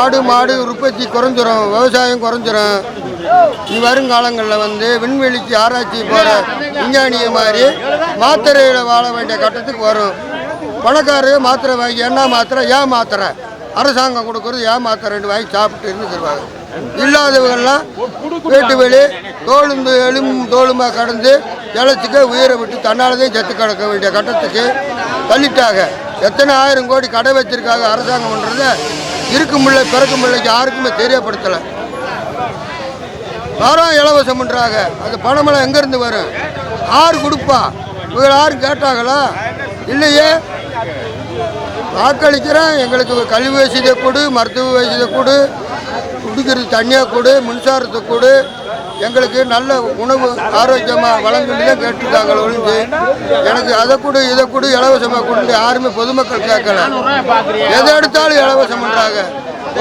ஆடு மாடு உற்பத்தி குறைஞ்சிரும் விவசாயம் குறைஞ்சிரும். இனி வருங்காலங்களில் வந்து விண்வெளிக்கு ஆராய்ச்சி போகிற விஞ்ஞானிய மாதிரி மாத்திரையில் வாழ வேண்டிய கட்டத்துக்கு வரும். பணக்காரரு மாத்திரை வாங்கி என்ன மாத்திரை? ஏன் மாத்திரை. அரசாங்கம் கொடுக்குறது ஏன் மாத்திரை ரெண்டு வாங்கி சாப்பிட்டு இருந்துருவாங்க இல்லாதவர்கள்லாம் வீட்டு வெளி தோளுந்து எலும் தோளுமாக கடந்து இழைச்சிக்க உயிரை விட்டு தன்னாலதே செத்து கிடக்க வேண்டிய கட்டத்துக்கு தள்ளிட்டாங்க. எத்தனை ஆயிரம் கோடி கடை வச்சிருக்காங்க அரசாங்கம் பண்ணுறத இருக்கும் பிள்ளை பிறக்கும் பிள்ளைக்கு யாருக்குமே தெரியப்படுத்தலை. வரோம் இலவசம் பண்ணுறாங்க அந்த பணமெல்லாம் எங்கேருந்து வரும்? யார் கொடுப்பா? இவங்க யாரும் கேட்டாங்களா? இல்லையே. வாக்களிக்கிறேன். எங்களுக்கு கல்வி வசதியை கொடு மருத்துவ வசதியை கொடு குடிக்கிறது தண்ணியாக கொடு மின்சாரத்தை கொடு. எங்களுக்கு நல்ல உணவு ஆரோக்கியமாக வழங்குன்னு தான் கேட்டுருக்காங்க ஒழிஞ்சு. எனக்கு அதை கொடு இதை கொடு இலவசமாக கொடுத்து யாருமே பொதுமக்கள் கேட்கல. எதை எடுத்தாலும் இலவசம் பண்ணுறாங்க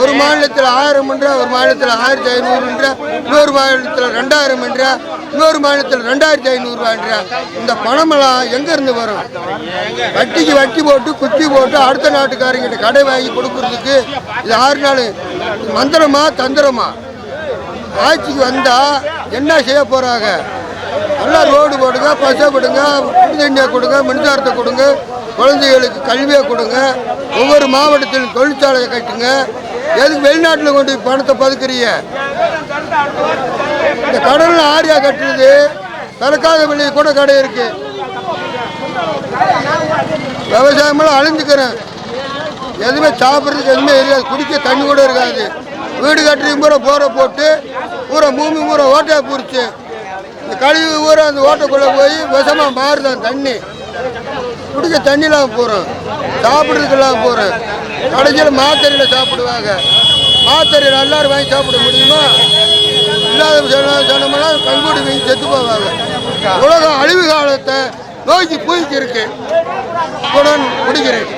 ஒரு மாநிலத்தில் ஆயிரம் என்ற ஒரு மாநிலத்தில் ஆயிரத்தி ஐநூறுன்ற இன்னொரு மாநிலத்தில் ரெண்டாயிரம் என்ற இன்னொரு மாநிலத்தில் ரெண்டாயிரத்தி ஐநூறுரூவான்ற இந்த பணமெல்லாம் எங்கேருந்து வரும்? வட்டிக்கு வட்டி போட்டு குத்தி போட்டு அடுத்த நாட்டுக்காரங்கிட்ட கடை வாங்கி கொடுக்கறதுக்கு இது ஆறு நாள் மந்திரமா தந்திரமா? ஆட்சிக்கு வந்தா என்ன செய்ய போறாங்க? நல்லா ரோடு போடுங்க பசை கொடுங்க குடி தண்ணியை கொடுங்க மின்சாரத்தை கொடுங்க குழந்தைகளுக்கு கல்வியை கொடுங்க ஒவ்வொரு மாவட்டத்திலும் தொழிற்சாலையை கட்டுங்க. எதுக்கு வெளிநாட்டில் கொண்டு பணத்தை பதுக்குறீங்க? இந்த கடலில் ஆரியா கட்டுறது திறக்காத வெளியே கூட கடை இருக்கு. விவசாயமெல்லாம் அழிஞ்சுக்கிறேன். எதுவுமே சாப்பிட்றதுக்கு எதுவுமே இருக்காது குடிக்க தண்ணி கூட இருக்காது. வீடு கட்டுறதுக்கு பூரா போரை போட்டு பூரா பூமி பூரா ஓட்டையை பிடிச்சி இந்த கழிவு பூரா அந்த ஓட்டைக்குள்ளே போய் விஷமாக மாறுதான் தண்ணி. குடிக்க தண்ணிலாம் போகிறோம் சாப்பிட்றதுக்கெல்லாம் போகிறோம் கடைசியில் மாத்திரையில் சாப்பிடுவாங்க. மாத்திரையில் எல்லாரும் வாங்கி சாப்பிட முடியுமா? இல்லாத சொன்னோம்னா கண்கூடி வாங்கி செத்து போவாங்க. உலகம் அழிவு காலத்தை நோக்கி போய்க்கு இருக்கு குடிக்கிறேன்